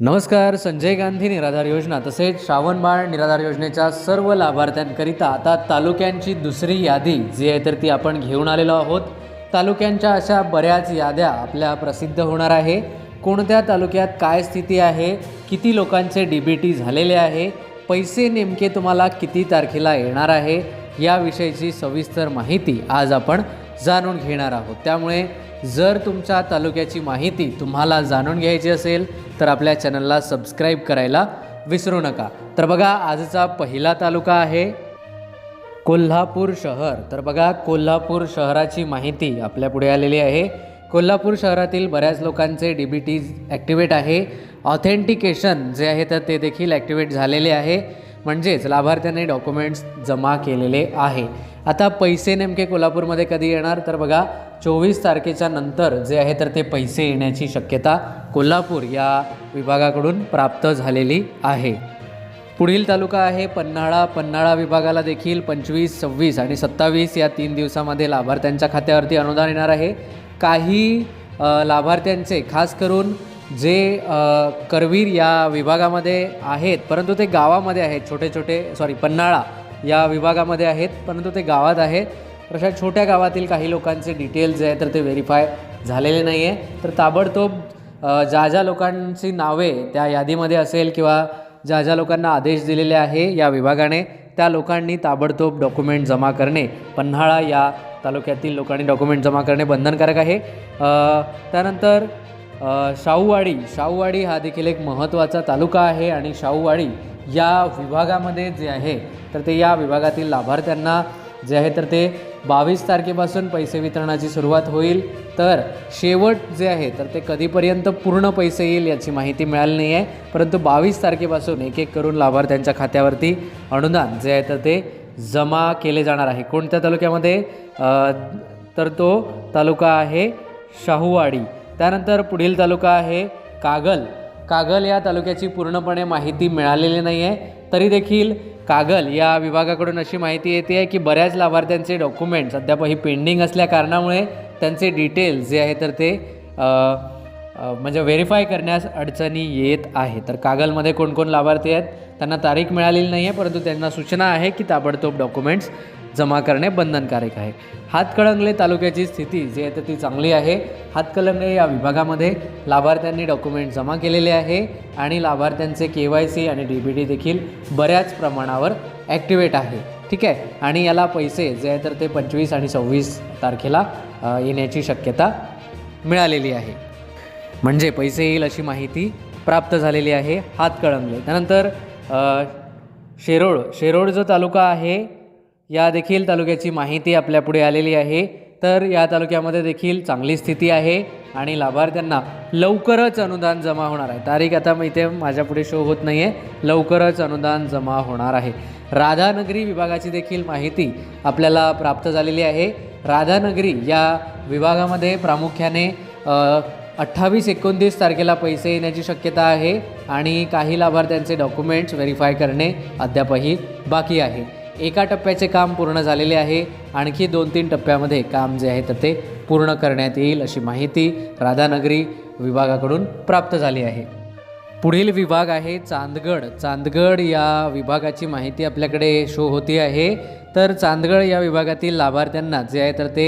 नमस्कार संजय गांधी निराधार योजना तसेच श्रावणबाळ निराधार योजनेच्या सर्व लाभार्थ्यांकरिता आता तालुक्यांची दुसरी यादी जी आहे तर ती आपण घेऊन आलेलो आहोत. तालुक्यांच्या अशा बऱ्याच याद्या आपल्या प्रसिद्ध होणार आहे. कोणत्या तालुक्यात काय स्थिती आहे? किती लोकांचे डी बी टी झालेले आहे? पैसे नेमके तुम्हाला किती तारखेला येणार आहे? याविषयीची सविस्तर माहिती आज आपण जाणून घेणार आहोत. त्यामुळे जर तुमच्या तालुक्याची माहिती तुम्हाला जाणून घ्यायची असेल तर आपल्या चॅनलला सबस्क्राईब करायला विसरू नका. तर बघा आजचा पहिला तालुका आहे कोल्हापूर शहर. तर बघा कोल्हापूर शहराची माहिती आपल्या पुढे आलेली आहे. कोल्हापूर शहरातील बऱ्याच लोकांचे डी बी टी ॲक्टिवेट आहे. ऑथेंटिकेशन जे आहे तर ते देखील ॲक्टिवेट झालेले आहे. म्हणजेच लाभार्थ्यांनी डॉक्युमेंट्स जमा केलेले आहे. आता पैसे नेमके कोल्हापूरमध्ये कधी येणार? तर बघा चोवीस तारखेच्या नंतर जे आहे तर ते पैसे येण्याची शक्यता कोल्हापूर या विभागाकडून प्राप्त झालेली आहे. पुढील तालुका आहे पन्हाळा. पन्हाळा विभागाला देखील पंचवीस सव्वीस आणि सत्तावीस या तीन दिवसामध्ये लाभार्थ्यांच्या खात्यावरती अनुदान येणार आहे. काही लाभार्थ्यांचे खास करून जे करवीर या विभागामध्ये आहेत परंतु ते गावामध्ये आहेत छोटे छोटे सॉरी पन्हाळा या विभागामध्ये आहेत परंतु ते गावात आहेत. तर अशा छोट्या गावातील काही लोकांचे डिटेल्स जे आहे तर ते व्हेरीफाय झालेले नाही आहे तर ताबडतोब ज्या ज्या लोकांची नावे त्या यादीमध्ये असेल किंवा ज्या ज्या लोकांना आदेश दिलेले आहे या विभागाने त्या लोकांनी ताबडतोब डॉक्युमेंट जमा करणे. पन्हाळा या तालुक्यातील लोकांनी डॉक्युमेंट जमा करणे बंधनकारक आहे. त्यानंतर शाहूवाडी. शाहूवाडी हा देखील एक महत्त्वाचा तालुका आहे आणि शाहूवाडी या विभागामध्ये जे आहे तर ते या विभागातील लाभार्थ्यांना जे आहे तर ते बावीस तारखेपासून पैसे वितरणाची सुरुवात होईल. तर शेवट जे आहे तर ते कधीपर्यंत पूर्ण पैसे येईल याची माहिती मिळाली नाही आहे परंतु बावीस तारखेपासून एक एक करून लाभार्थ्यांच्या खात्यावरती अनुदान जे आहे तर ते जमा केले जाणार आहे. कोणत्या तालुक्यामध्ये? तर तो तालुका आहे शाहूवाडी. त्यानंतर पुढील तालुका आहे कागल. कागल या तालुक्याची पूर्णपणे माहिती मिळालेली नाही आहे तरी देखील कागल या विभागाकडून अशी माहिती येते आहे की बऱ्याच लाभार्थ्यांचे डॉक्युमेंट्स अद्यापही पेंडिंग असल्या कारणामुळे त्यांचे डिटेल्स जे आहे तर ते म्हणजे व्हेरीफाय करण्यास अडचणी येत आहे तर कागलमध्ये कोण कोण लाभार्थी आहेत? त्यांना तारीख मिळालेली नाही आहे परंतु त्यांना सूचना आहे की ताबडतोब डॉक्युमेंट्स जमा करणे बंधनकारक आहे. हातकळंगले तालुक्याची स्थिती जी आहे तर ती चांगली आहे. हातकळंगले या विभागामध्ये लाभार्थ्यांनी डॉक्युमेंट जमा केलेले आहे आणि लाभार्थ्यांचे के वाय सी आणि डी बी डी देखील बऱ्याच प्रमाणावर ॲक्टिवेट आहे. ठीक आहे? आणि याला पैसे जे आहे तर ते पंचवीस आणि सव्वीस तारखेला येण्याची शक्यता मिळालेली आहे. म्हणजे पैसे येईल अशी माहिती प्राप्त झालेली आहे हातकळंगले त्यानंतर शेरोळ. शेरोळ जो तालुका आहे या देखील तालुक्याची माहिती आपल्यापुढे आलेली आहे. तर या तालुक्यामध्ये देखील चांगली स्थिती आहे आणि लाभार्थ्यांना लवकरच अनुदान जमा होणार आहे. तारीख आता मी इथे माझ्यापुढे शो होत नाही आहे लवकरच अनुदान जमा होणार आहे. राधानगरी विभागाची देखील माहिती आपल्याला प्राप्त झालेली आहे. राधानगरी या विभागामध्ये प्रामुख्याने अठ्ठावीस एकोणतीस तारखेला पैसे येण्याची शक्यता आहे आणि काही लाभार्थ्यांचे डॉक्युमेंट्स व्हेरीफाय करणे अद्यापही बाकी आहे. एका टप्प्याचे काम पूर्ण झालेले आहे. आणखी दोन तीन टप्प्यामध्ये काम जे आहे तर ते पूर्ण करण्यात येईल अशी माहिती राधानगरी विभागाकडून प्राप्त झाली आहे. पुढील विभाग आहे चांदगड. चांदगड या विभागाची माहिती आपल्याकडे शो होती आहे. तर चांदगड या विभागातील लाभार्थ्यांना जे आहे तर ते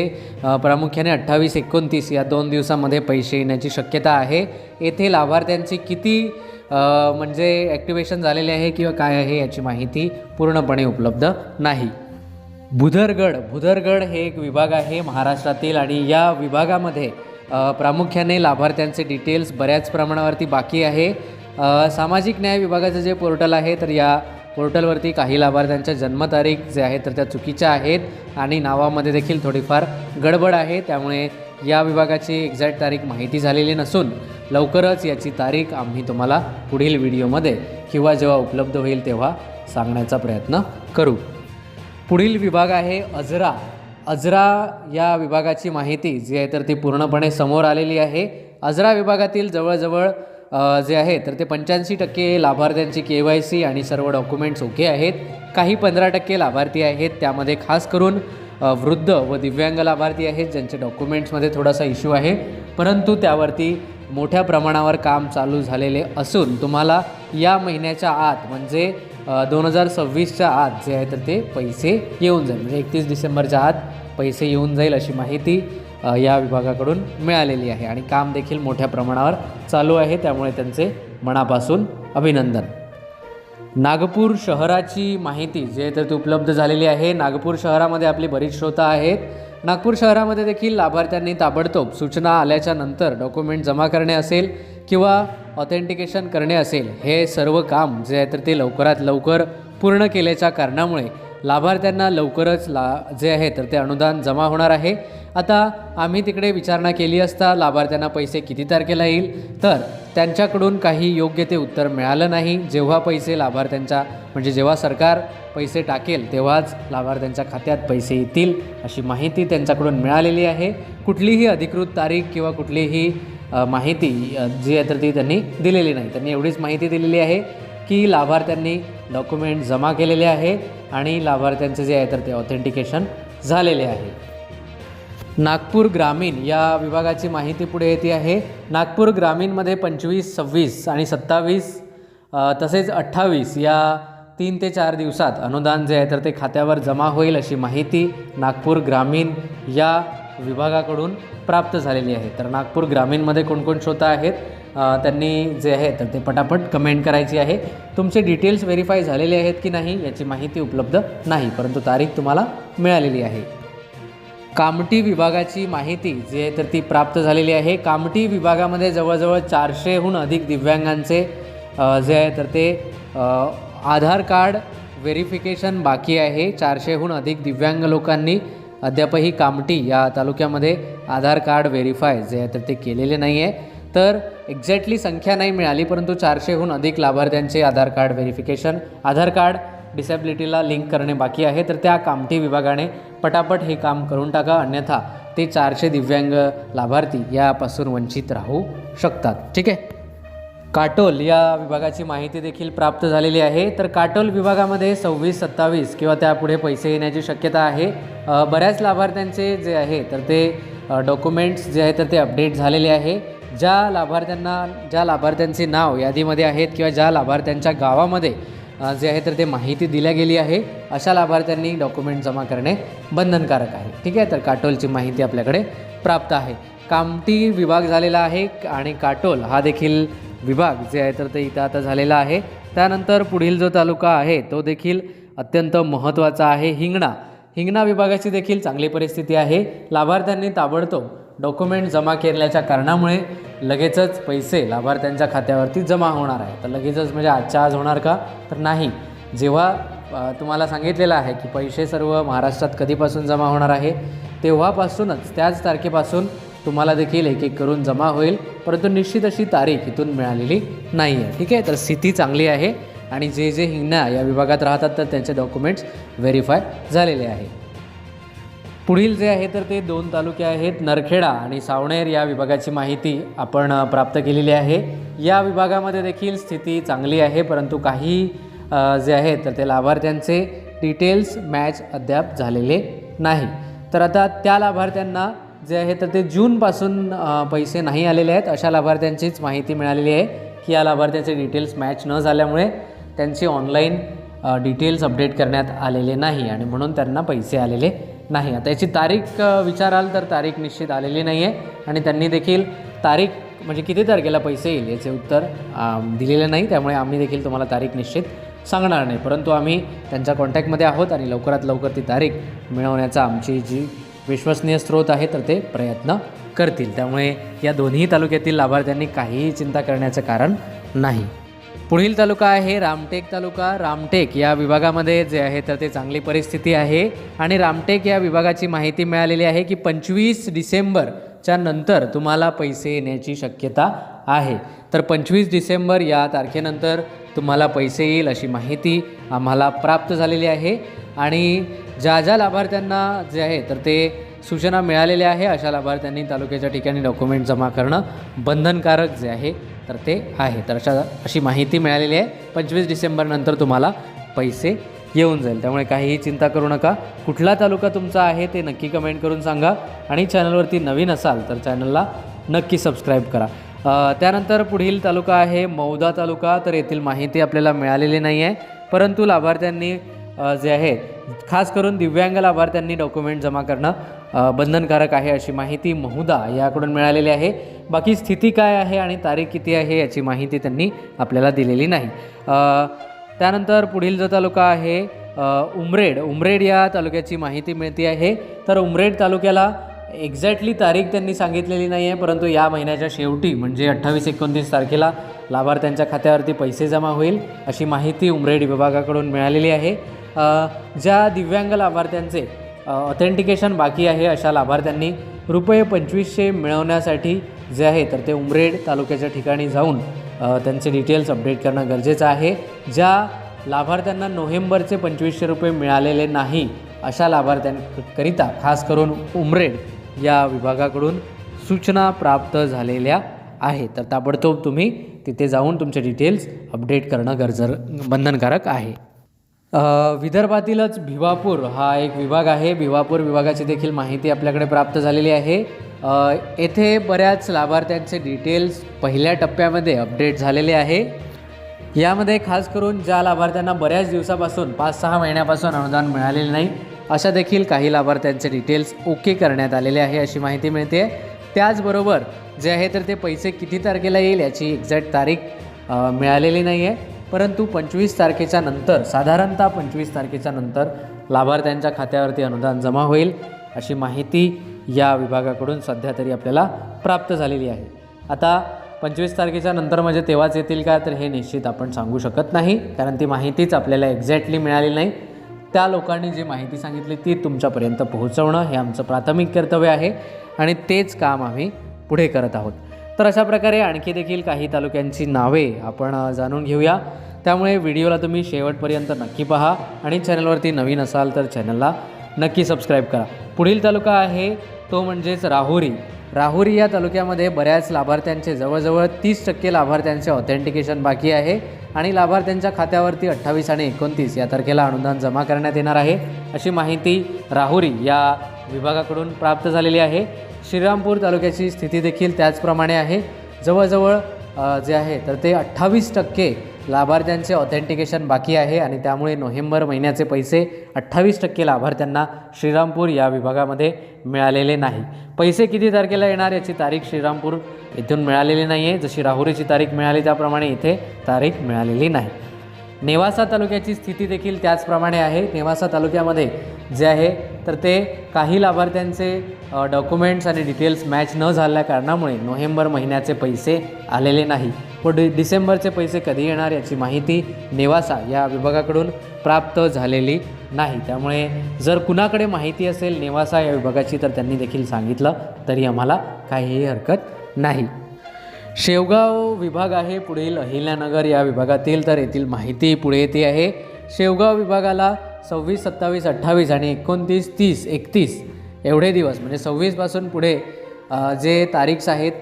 प्रामुख्याने अठ्ठावीस एकोणतीस या दोन दिवसामध्ये पैसे येण्याची शक्यता आहे. येथे लाभार्थ्यांची किती म्हणजे ॲक्टिवेशन झालेले आहे किंवा काय आहे याची माहिती पूर्णपणे उपलब्ध नाही. भुधरगड भुधरगड हे एक विभाग आहे महाराष्ट्रातील आणि या विभागामध्ये प्रामुख्याने लाभार्थ्यांचे डिटेल्स बऱ्याच प्रमाणावरती बाकी आहे. सामाजिक न्याय विभागाचं जे पोर्टल आहे तर या पोर्टलवरती काही लाभार्थ्यांच्या जन्मतारीख जे आहे तर त्या चुकीच्या आहेत आणि नावामध्ये देखील थोडीफार गडबड आहे. त्यामुळे या विभागाची एक्झॅक्ट तारीख माहिती झालेली नसून लवकरच याची तारीख आम्ही तुम्हाला पुढील व्हिडिओमध्ये किंवा जेव्हा उपलब्ध होईल तेव्हा सांगण्याचा प्रयत्न करू. पुढील विभाग आहे अजरा. अजरा या विभागाची माहिती जी आहे तर ती पूर्णपणे समोर आलेली आहे. अजरा विभागातील जवळजवळ जे आहे तर ते पंच्याऐंशी टक्के लाभार्थ्यांची के वाय सी आणि सर्व डॉक्युमेंट्स ओके आहेत. काही पंधरा टक्के लाभार्थी आहेत त्यामध्ये खास करून वृद्ध व दिव्यांग लाभार्थी आहेत ज्यांचे डॉक्युमेंट्समध्ये थोडासा इश्यू आहे. परंतु त्यावरती मोठ्या प्रमाणावर काम चालू झालेले असून तुम्हाला या महिन्याच्या आत म्हणजे दोन हजार सव्वीसच्या आत जे आहे तर ते पैसे येऊन जाईल. म्हणजे एकतीस डिसेंबरच्या आत पैसे येऊन जाईल अशी माहिती या विभागाकडून मिळालेली आहे आणि काम देखील मोठ्या प्रमाणावर चालू आहे. त्यामुळे त्यांचे मनापासून अभिनंदन. नागपूर शहराची माहिती जे आहे तर ती उपलब्ध झालेली आहे. नागपूर शहरामध्ये आपली बरीच श्रोता आहेत. नागपूर शहरामध्ये देखील लाभार्थ्यांनी ताबडतोब सूचना आल्याच्यानंतर डॉक्युमेंट जमा करणे असेल किंवा ऑथेंटिकेशन करणे असेल हे सर्व काम जे आहे तर ते लवकरात लवकर पूर्ण केल्याच्या कारणामुळे लाभार्थ्यांना लवकरच ला जे आहे तर ते अनुदान जमा होणार आहे. आता आम्ही तिकडे विचारणा केली असता लाभार्थ्यांना पैसे किती तारखेला येईल? तर त्यांच्याकडून काही योग्य ते उत्तर मिळालं नाही. जेव्हा पैसे लाभार्थ्यांच्या म्हणजे जेव्हा सरकार पैसे टाकेल तेव्हाच लाभार्थ्यांच्या खात्यात पैसे येतील अशी माहिती त्यांच्याकडून मिळालेली आहे. कुठलीही अधिकृत तारीख किंवा कुठलीही माहिती जी आहे तर ती त्यांनी दिलेली नाही. त्यांनी एवढीच माहिती दिलेली आहे. की लाभार्थ्यांनी डॉक्युमेंट जमा केलेले आहे आणि लाभार्थ्यांचे जे आहे तर ते ऑथेंटिकेशन झालेले आहे. नागपूर ग्रामीण या विभागाची माहिती पुढे येते आहे. नागपूर ग्रामीणमध्ये पंचवीस सव्वीस आणि सत्तावीस तसेच अठ्ठावीस या तीन ते चार दिवसात अनुदान जे आहे तर ते खात्यावर जमा होईल अशी माहिती नागपूर ग्रामीण या विभागाकडून प्राप्त झालेली आहे. तर नागपूर ग्रामीणमध्ये कोणकोण श्रोता आहेत? त्यांनी जे आहे तर ते पटापट कमेंट करायची आहे. तुमचे डिटेल्स व्हेरीफाय झालेले आहेत की नाही याची माहिती उपलब्ध नाही परंतु तारीख तुम्हाला मिळालेली आहे. कामटी विभागाची माहिती जी आहे तर ती प्राप्त झालेली आहे. कामटी विभागामध्ये जवळजवळ चारशेहून अधिक दिव्यांगांचे जे आहे तर ते आधार कार्ड व्हेरिफिकेशन बाकी आहे. चारशेहून अधिक दिव्यांग लोकांनी अद्यापही कामटी या तालुक्यामध्ये आधार कार्ड व्हेरीफाय जे आहे तर ते केलेले नाही आहे तर एक्झॅक्टली संख्या नाही मिळाली परंतु चारशेहून अधिक लाभार्थ्यांचे Aadhaar card verification Aadhaar card डिसेबिलिटीला link करणे बाकी आहे. तर त्या कामठी विभागाने पटापट हे काम करून टाका अन्यथा ते चारशे दिव्यांग लाभार्थी यापासून वंचित राहू शकतात. ठीक आहे? काटोल या विभागाची माहिती देखील प्राप्त झालेली आहे. तर काटोल विभागामध्ये सव्वीस सत्तावीस किंवा त्यापुढे पैसे येण्याची शक्यता आहे. बऱ्याच लाभार्थ्यांचे जे आहे तर ते डॉक्युमेंट्स जे आहे तर ते अपडेट झालेले आहे. ज्या लाभार्थ्यांना ज्या लाभार्थ्यांचे नाव यादीमध्ये आहेत किंवा ज्या लाभार्थ्यांच्या गावामध्ये जे आहे तर ते माहिती दिल्या गेली आहे अशा लाभार्थ्यांनी डॉक्युमेंट जमा करणे बंधनकारक आहे. ठीक आहे? तर काटोलची माहिती आपल्याकडे प्राप्त आहे. कामटी विभाग झालेला आहे आणि काटोल हा देखील विभाग जे आहे तर ते इथं आता झालेला आहे. त्यानंतर पुढील जो तालुका आहे तो देखील अत्यंत महत्त्वाचा आहे हिंगणा. हिंगणा विभागाची देखील चांगली परिस्थिती आहे. लाभार्थ्यांनी ताबडतोब डॉक्युमेंट जमा केल्याच्या कारणामुळे लगेचच पैसे लाभार्थ्यांच्या खात्यावरती जमा होणार आहे. तर लगेचच म्हणजे आजच्या आज होणार का? तर नाही. जेव्हा तुम्हाला सांगितलेलं आहे की पैसे सर्व महाराष्ट्रात कधीपासून जमा होणार आहे तेव्हापासूनच त्याच तारखेपासून तुम्हाला देखील एक एक करून जमा होईल. परंतु निश्चित अशी तारीख इथून मिळालेली नाही आहे ठीक आहे? तर स्थिती चांगली आहे आणि जे जे हिंगणा या विभागात राहतात तर त्यांचे डॉक्युमेंट्स व्हेरीफाय झालेले आहे. पुढील जे आहे तर ते दोन तालुके आहेत नरखेडा आणि सावणेर या विभागाची माहिती आपण प्राप्त केलेली आहे. या विभागामध्ये देखील स्थिती चांगली आहे परंतु काही जे आहेत तर ते लाभार्थ्यांचे डिटेल्स मॅच अद्याप झालेले नाही. तर आता त्या लाभार्थ्यांना जे आहे तर ते जूनपासून पैसे नाही आलेले आहेत अशा लाभार्थ्यांचीच माहिती मिळालेली आहे की या लाभार्थ्यांचे डिटेल्स मॅच न झाल्यामुळे त्यांची ऑनलाईन डिटेल्स अपडेट करण्यात आलेले नाही आणि म्हणून त्यांना पैसे आलेले नाही. आता याची तारीख विचाराल तर तारीख निश्चित आलेली नाही आहे आणि त्यांनी देखील तारीख म्हणजे किती तारखेला पैसे येईल याचे उत्तर दिलेले नाही. त्यामुळे आम्ही देखील तुम्हाला तारीख निश्चित सांगणार नाही. परंतु आम्ही त्यांच्या कॉन्टॅक्टमध्ये आहोत आणि लवकरात लवकर ती तारीख मिळवण्याचा आमची जी विश्वसनीय स्रोत आहे तर ते प्रयत्न करतील. त्यामुळे या दोन्ही तालुक्यातील लाभार्थ्यांनी काहीही चिंता करण्याचं कारण नाही. पुढील तालुका आहे रामटेक तालुका. रामटेक या विभागामध्ये जे आहे तर ते चांगली परिस्थिती आहे. आणि रामटेक या विभागाची माहिती मिळालेली आहे की पंचवीस डिसेंबरच्या नंतर तुम्हाला पैसे येण्याची शक्यता आहे. तर पंचवीस डिसेंबर या तारखेनंतर तुम्हाला पैसे येईल अशी माहिती आम्हाला प्राप्त झालेली आहे. आणि ज्या ज्या लाभार्थ्यांना जे आहे तर ते सूचना मिळालेल्या आहे अशा लाभार्थ्यांनी तालुक्याच्या ठिकाणी डॉक्युमेंट जमा करणं बंधनकारक जे आहे तर ते आहे. तर अशा अशी माहिती मिळालेली आहे. पंचवीस डिसेंबरनंतर तुम्हाला पैसे येऊन जाईल. त्यामुळे काहीही चिंता करू नका. कुठला तालुका तुमचा आहे ते नक्की कमेंट करून सांगा. आणि चॅनलवरती नवीन असाल तर चॅनलला नक्की सबस्क्राईब करा. त्यानंतर पुढील तालुका आहे मौदा तालुका. तर येथील माहिती आपल्याला मिळालेली नाही आहे परंतु लाभार्थ्यांनी जे आहे खास करून दिव्यांग लाभार्थ्यांनी डॉक्युमेंट जमा करणं बंधनकारक आहे अशी माहिती महुदा याकडून मिळालेली आहे. बाकी स्थिती काय आहे आणि तारीख किती आहे याची माहिती त्यांनी आपल्याला दिलेली नाही. त्यानंतर पुढील जो तालुका आहे उमरेड. उमरेड या तालुक्याची माहिती मिळते आहे. तर उमरेड तालुक्याला एक्झॅक्टली तारीख त्यांनी सांगितलेली नाही आहे परंतु या महिन्याच्या शेवटी म्हणजे अठ्ठावीस एकोणतीस तारखेला लाभार्थ्यांच्या खात्यावरती पैसे जमा होईल अशी माहिती उमरेड विभागाकडून मिळालेली आहे. ज्या दिव्यांग लाभार्थ्यांचे ऑथेंटिकेशन बाकी आहे अशा लाभार्थ्यांनी रुपये पंचवीसशे मिळवण्यासाठी जे आहे तर ते उमरेड तालुक्याच्या ठिकाणी जाऊन त्यांचे डिटेल्स अपडेट करणं गरजेचं आहे. ज्या लाभार्थ्यांना नोव्हेंबरचे पंचवीसशे रुपये मिळालेले नाही अशा लाभार्थ्यांकरिता खास करून उमरेड या विभागाकडून सूचना प्राप्त झालेल्या आहे तर ताबडतोब तुम्ही तिथे जाऊन तुमचे डिटेल्स अपडेट करणं गरजर बंधनकारक आहे. विदर्भातीलच भिवापूर हा एक विभाग आहे. भिवापूर विभागाची देखील माहिती आपल्याकडे प्राप्त झालेली आहे. येथे बऱ्याच लाभार्थ्यांचे डिटेल्स पहिल्या टप्प्यामध्ये अपडेट झालेले आहे. यामध्ये खास करून ज्या लाभार्थ्यांना बऱ्याच दिवसापासून पाच सहा महिन्यापासून अनुदान मिळालेले नाही अशा देखील काही लाभार्थ्यांचे डिटेल्स ओके करण्यात आलेले आहे अशी माहिती मिळते. त्याचबरोबर जे आहे तर ते पैसे किती तारखेला येईल याची एक्झॅक्ट तारीख मिळालेली नाही आहे परंतु पंचवीस तारखेच्या नंतर साधारणतः पंचवीस तारखेच्या नंतर लाभार्थ्यांच्या खात्यावरती अनुदान जमा होईल अशी माहिती या विभागाकडून सध्या तरी आपल्याला प्राप्त झालेली आहे. आता पंचवीस तारखेच्या नंतर म्हणजे तेव्हाच येतील का तर हे निश्चित आपण सांगू शकत नाही कारण ती माहितीच आपल्याला एक्झॅक्टली मिळाली नाही. त्या लोकांनी जी माहिती सांगितली ती तुमच्यापर्यंत पोहोचवणं हे आमचं प्राथमिक कर्तव्य आहे आणि तेच काम आम्ही पुढे करत आहोत. तर अशा प्रकारे आणखी देखील काही तालुक्यांची नावे आपण जाणून घेऊया. त्यामुळे व्हिडिओला तुम्ही शेवटपर्यंत नक्की पहा आणि चॅनलवरती नवीन असाल तर चॅनलला नक्की सबस्क्राईब करा. पुढील तालुका आहे तो म्हणजेच राहुरी. राहुरी या तालुक्यामध्ये बऱ्याच लाभार्थ्यांचे जवळजवळ तीस टक्के लाभार्थ्यांचे ऑथेंटिकेशन बाकी आहे आणि लाभार्थ्यांच्या खात्यावरती अठ्ठावीस आणि एकोणतीस या तारखेला अनुदान जमा करण्यात येणार आहे. अशी माहिती राहुरी या विभागाकडून प्राप्त झालेली आहे. श्रीरामपूर तालुक्याची स्थिती देखील त्याचप्रमाणे आहे. जवळजवळ जे आहे तर ते अठ्ठावीस टक्के लाभार्थ्यांचे ऑथेंटिकेशन बाकी आहे आणि त्यामुळे नोव्हेंबर महिन्याचे पैसे अठ्ठावीस टक्के लाभार्थ्यांना श्रीरामपूर या विभागामध्ये मिळालेले नाही. पैसे किती तारखेला येणार याची तारीख श्रीरामपूर इथून मिळालेली नाही आहे जशी राहुरीची तारीख मिळाली त्याप्रमाणे इथे तारीख मिळालेली नाही. नेवासा तालुक्याची स्थिती देखील त्याचप्रमाणे आहे. नेवासा तालुक्यामध्ये जे आहे तर ते काही लाभार्थ्यांचे डॉक्युमेंट्स आणि डिटेल्स मॅच न झाल्या कारणामुळे नोव्हेंबर महिन्याचे पैसे आलेले नाही. व डि डिसेंबरचे पैसे कधी येणार याची माहिती नेवासा या विभागाकडून प्राप्त झालेली नाही. त्यामुळे जर कुणाकडे माहिती असेल नेवासा या विभागाची तर त्यांनी देखील सांगितलं तरी आम्हाला काहीही हरकत नाही. शेवगाव विभाग आहे पुढील अहिल्यानगर या विभागातील तर येथील माहिती पुढे येते आहे. शेवगाव विभागाला सव्वीस सत्तावीस अठ्ठावीस आणि एकोणतीस तीस एकतीस एवढे दिवस म्हणजे सव्वीसपासून पुढे जे तारीख्स आहेत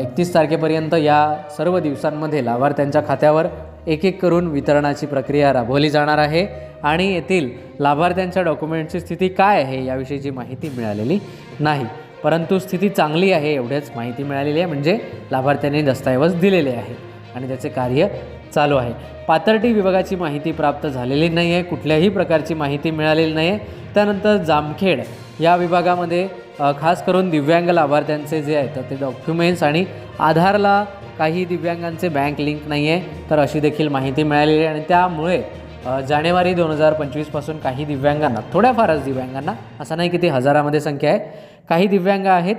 एकतीस तारखेपर्यंत या सर्व दिवसांमध्ये लाभार्थ्यांच्या खात्यावर एक एक करून वितरणाची प्रक्रिया राबवली जाणार आहे. आणि येथील लाभार्थ्यांच्या डॉक्युमेंटची स्थिती काय आहे याविषयीची माहिती मिळालेली नाही. परंतु स्थिती चांगली आहे एवढेच माहिती मिळालेली आहे म्हणजे लाभार्थ्यांनी दस्तऐवज दिलेले आहे. आणि त्याचे कार्य चालू आहे. पातर्टी विभागाची माहिती प्राप्त झालेली नाही आहे कुठल्याही प्रकारची माहिती मिळालेली नाही आहे त्यानंतर जामखेड या विभागामध्ये खास करून दिव्यांग लाभार्थ्यांचे जे आहेत ते डॉक्युमेंट्स आणि आधारला काही दिव्यांगांचे बँक लिंक नाही आहे तर अशी देखील माहिती मिळालेली आहे. आणि त्यामुळे जानेवारी दोन हजार पंचवीसपासून काही दिव्यांगांना थोड्याफारच दिव्यांगांना असं नाही की ती हजारामध्ये संख्या आहे काही दिव्यांग आहेत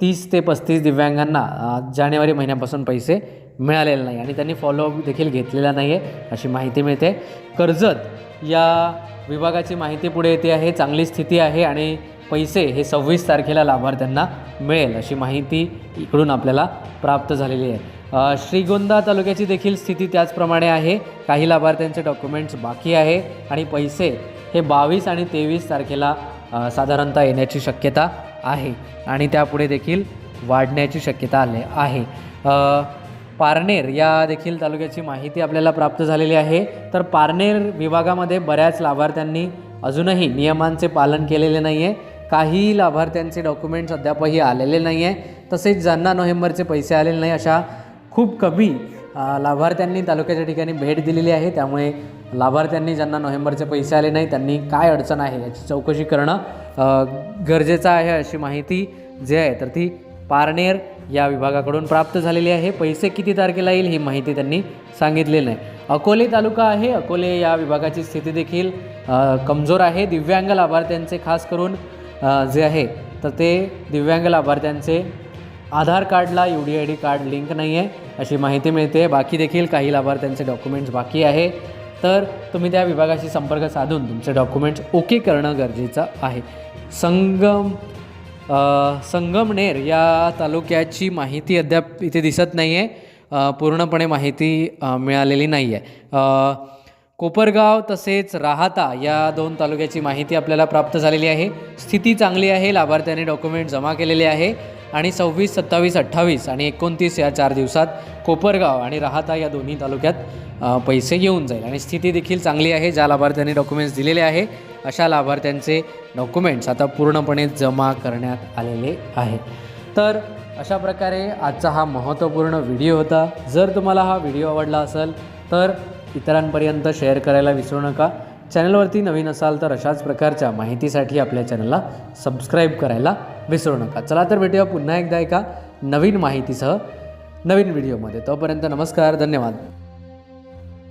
तीस ते पस्तीस दिव्यांगांना जानेवारी महिन्यापासून पैसे मिळालेलं नाही आणि त्यांनी फॉलोअप देखील घेतलेला नाही आहे अशी माहिती मिळते. कर्जत या विभागाची माहिती पुढे येते आहे चांगली स्थिती आहे आणि पैसे हे सव्वीस तारखेला लाभार्थ्यांना मिळेल अशी माहिती इकडून आपल्याला प्राप्त झालेली आहे. श्रीगोंदा तालुक्याची देखील स्थिती त्याचप्रमाणे आहे. काही लाभार्थ्यांचे डॉक्युमेंट्स बाकी आहे आणि पैसे हे बावीस आणि तेवीस तारखेला साधारणतः येण्याची शक्यता आहे आणि त्यापुढे देखील वाढण्याची शक्यता आले आहे. पारनेर या देखील तालुक्याची माहिती आपल्याला प्राप्त झालेली आहे. तर पारनेर विभागामध्ये बऱ्याच लाभार्थ्यांनी अजूनही नियमांचे पालन केलेले नाही आहे काही लाभार्थ्यांचे डॉक्युमेंट्स अद्यापही आलेले नाही आहे तसेच ज्यांना नोव्हेंबरचे पैसे आलेले नाही अशा खूप कमी लाभार्थ्यांनी तालुक्याच्या ठिकाणी भेट दिलेली आहे. त्यामुळे लाभार्थ्यांनी ज्यांना नोव्हेंबरचे पैसे आले नाही त्यांनी काय अडचण आहे याची चौकशी करणं गरजेचं आहे अशी माहिती जी आहे तर ती पारनेर या विभागाकडून प्राप्त झालेली आहे. पैसे किती तारखेला येईल ही माहिती त्यांनी सांगितलेली नाही. अकोले तालुका आहे. अकोले या विभागाची स्थिती देखील कमजोर आहे. दिव्यांग लाभार्थ्यांचे खास करून जे आहे तर ते दिव्यांग लाभार्थ्यांचे आधार कार्डला U D I D card link नाही आहे अशी माहिती मिळते. बाकी देखील काही लाभार्थ्यांचे डॉक्युमेंट्स बाकी आहे. तर तुम्ही त्या विभागाशी संपर्क साधून तुमचे डॉक्युमेंट्स ओके करणं गरजेचं आहे. संगम संगमनेर या तालुक्याची माहिती अद्याप इथे दिसत नाही आहे पूर्णपणे माहिती मिळालेली नाही आहे कोपरगाव तसेच राहाता या दोन तालुक्याची माहिती आपल्याला प्राप्त झालेली आहे. स्थिती चांगली आहे लाभार्थ्यांनी डॉक्युमेंट जमा केलेले आहे. आणि सव्वीस सत्तावीस अठ्ठावीस आणि एकोणतीस या चार दिवसात कोपरगाव आणि राहाता या दोन्ही तालुक्यात पैसे येऊन जाईल. आणि स्थिती देखील चांगली आहे. ज्या लाभार्थ्यांनी डॉक्युमेंट्स दिलेले आहे अशा लाभार्थ्यांचे डॉक्युमेंट्स आता पूर्णपणे जमा करण्यात आलेले आहे तर अशा प्रकारे आजचा हा महत्त्वपूर्ण व्हिडिओ होता. जर तुम्हाला हा व्हिडिओ आवडला असेल तर इतरांपर्यंत शेअर करायला विसरू नका. चॅनलवरती नवीन असाल तर अशाच प्रकारच्या माहितीसाठी आपल्या चॅनलला सबस्क्राईब करायला विसरू नका. चला तर भेटूया पुन्हा एकदा एका नवीन माहितीसह नवीन व्हिडिओमध्ये. तोपर्यंत नमस्कार धन्यवाद.